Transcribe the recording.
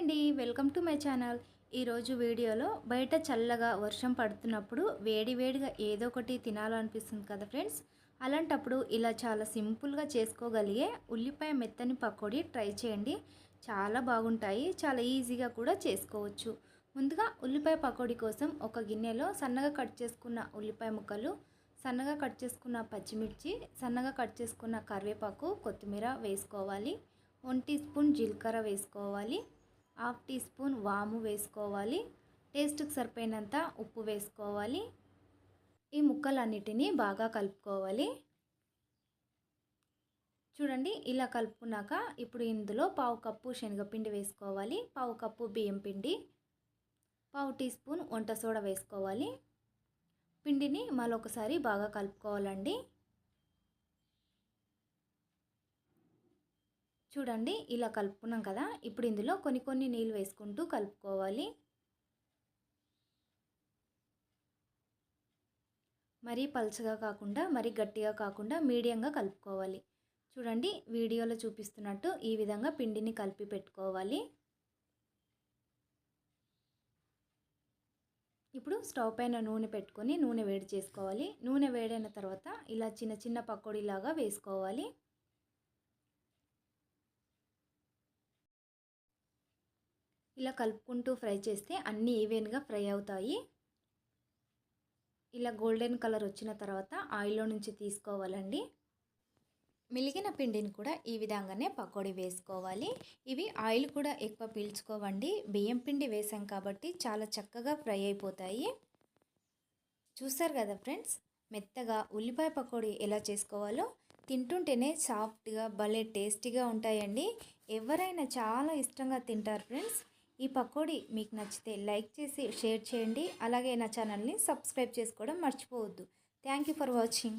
అండి welcome to my channel. ఈరోజు వీడియోలో బయట చల్లగా వర్షం పడుతున్నప్పుడు వేడి వేడిగా ఏదో ఒకటి తినాలనిపిస్తుంది కదా ఫ్రెండ్స్. అలాంటప్పుడు ఇలా చాలా సింపుల్గా చేసుకోగలిగే ఉల్లిపాయ మెత్తని పకోడీ ట్రై చేయండి. చాలా బాగుంటాయి చాలా ఈజీగా కూడా చేసుకోవచ్చు. ముందుగా ఉల్లిపాయ పకోడీ కోసం ఒక గిన్నెలో సన్నగా కట్ చేసుకున్న ఉల్లిపాయ ముక్కలు సన్నగా కట్ చేసుకున్న పచ్చిమిర్చి సన్నగా కట్ చేసుకున్న కరివేపాకు కొత్తిమీర వేసుకోవాలి. వన్ టీ స్పూన్ జీలకర్ర వేసుకోవాలి. హాఫ్ టీ స్పూన్ వాము వేసుకోవాలి. టేస్ట్కి సరిపోయినంత ఉప్పు వేసుకోవాలి. ఈ ముక్కలన్నిటినీ బాగా కలుపుకోవాలి. చూడండి ఇలా కలుపుకున్నాక ఇప్పుడు ఇందులో పావు కప్పు శనగపిండి వేసుకోవాలి. పావు కప్పు బియ్యం పిండి పావు టీ స్పూన్ వంట సోడా వేసుకోవాలి. పిండిని మరొకసారి బాగా కలుపుకోవాలండి. చూడండి ఇలా కలుపుకున్నాం కదా. ఇప్పుడు ఇందులో కొన్ని కొన్ని నీళ్ళు వేసుకుంటూ కలుపుకోవాలి. మరీ పల్చగా కాకుండా మరీ గట్టిగా కాకుండా మీడియంగా కలుపుకోవాలి. చూడండి వీడియోలో చూపిస్తున్నట్టు ఈ విధంగా పిండిని కలిపి పెట్టుకోవాలి. ఇప్పుడు స్టవ్ పైన నూనె పెట్టుకొని నూనె వేడి చేసుకోవాలి. నూనె వేడైన తర్వాత ఇలా చిన్న చిన్న పకోడీలాగా వేసుకోవాలి. ఇలా కలుపుకుంటూ ఫ్రై చేస్తే అన్నీ ఈవెన్గా ఫ్రై అవుతాయి. ఇలా గోల్డెన్ కలర్ వచ్చిన తర్వాత ఆయిల్లో నుంచి తీసుకోవాలండి. మిలిగిన పిండిని కూడా ఈ విధంగానే పకోడీ వేసుకోవాలి. ఇవి ఆయిల్ కూడా ఎక్కువ పీల్చుకోవండి. బియ్యం పిండి వేసాం కాబట్టి చాలా చక్కగా ఫ్రై అయిపోతాయి. చూసారు కదా ఫ్రెండ్స్ మెత్తగా ఉల్లిపాయ పకోడీ ఎలా చేసుకోవాలో తింటుంటేనే సాఫ్ట్గా భలే టేస్టీగా ఉంటాయండి. ఎవరైనా చాలా ఇష్టంగా తింటారు ఫ్రెండ్స్. ఈ పకోడీ మీకు నచ్చితే లైక్ చేసి షేర్ చేయండి. అలాగే నా ఛానల్ని సబ్స్క్రైబ్ చేసుకోవడం మర్చిపోవద్దు. Thank you for watching.